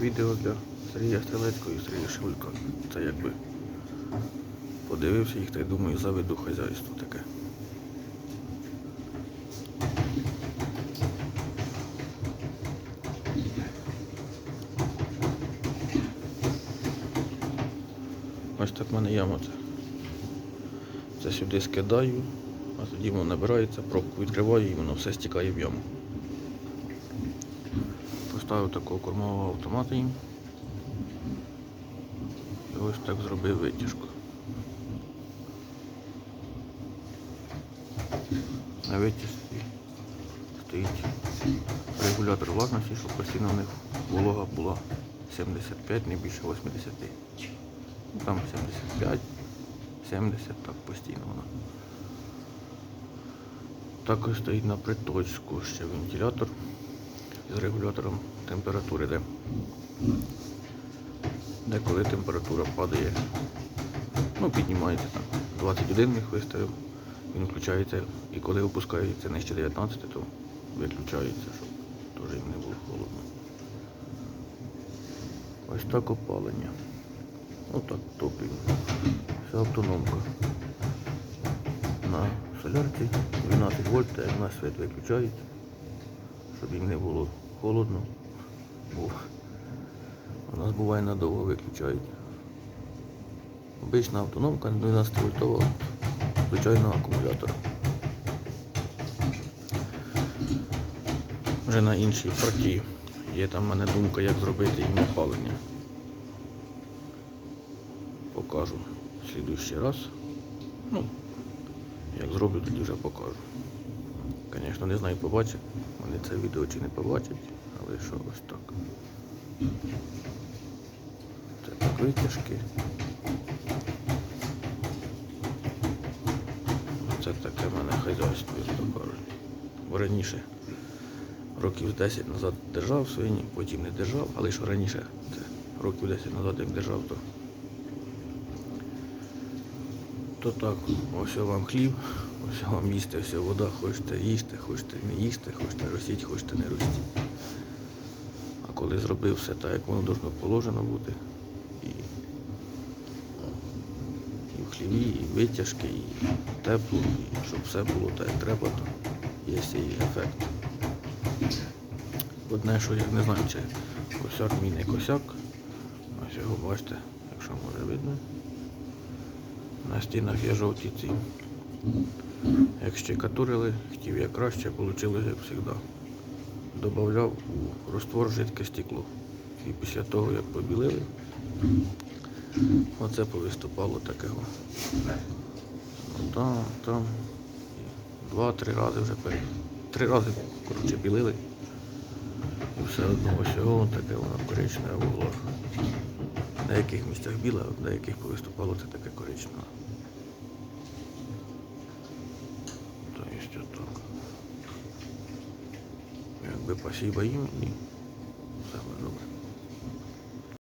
відео для Сергія Стрелецького і Сергія Шевелька. Це якби подивився їх та й думаю, заведу хазяйство таке. Ось так в мене яма. Це. Це сюди скидаю, а тоді воно набирається, пробку відкриваю і воно все стікає в яму. Поставив такого кормового автомата їм. І ось так зробив витяжку. На витяжці стоїть регулятор влажності, щоб постійно в них волога була 75, не більше 80. Ну, Там 75, 70, так постійно вона. Також стоїть на приточку ще вентилятор з регулятором температури, де, де коли температура падає, ну піднімається там 21 їх виставив, він включається і коли опускається нижче 19, то виключається, щоб теж їм не було холодно. Ось так опалення. Отак топлю. Це автономка. На солярці 12 вольт, як на світ виключають, щоб їм не було холодно. Бо у нас буває надовго виключають. Обична автономка 12 вольтова, звичайного акумулятора. Вже на іншій партії є там в мене думка, як зробити їм опалення. Покажу в слідуючий раз. Ну, як зроблю, тоді вже покажу. Звісно, не знаю, побачать. Вони це відео чи не побачать, але що ось так. Це так витяжки. Це таке в мене хазяйство, як то кажуть. Бо раніше, років 10 назад держав свині, потім не держав, але що раніше, це років 10 назад як держав, то то так, ось вам хліб, ось вам їсти, ось вода, хочете їсти, хочете не їсти, хочете ростіть, хочете не ростіть. А коли зробив все так, як воно должно положено бути, і, і в хліві, і витяжки, і тепло, і щоб все було так, як треба, то є цей ефект. Одне, що я не знаю, чи косяк не косяк. Ось його бачите, якщо може видно. На стінах є жовті ці. Як щекатурили, хотів я краще, вийшло як завжди. Добавляв у розтвор жидке стекло. І після того, як побілили, оце повиступало. Ну, Там, там. Два-три рази вже перед. Три рази коротше, білили. І все одно ось таке воно коричневе було. На яких місцях біла, в деяких яких повиступало це таке коричневе. Тобто. Якби спасибо їм і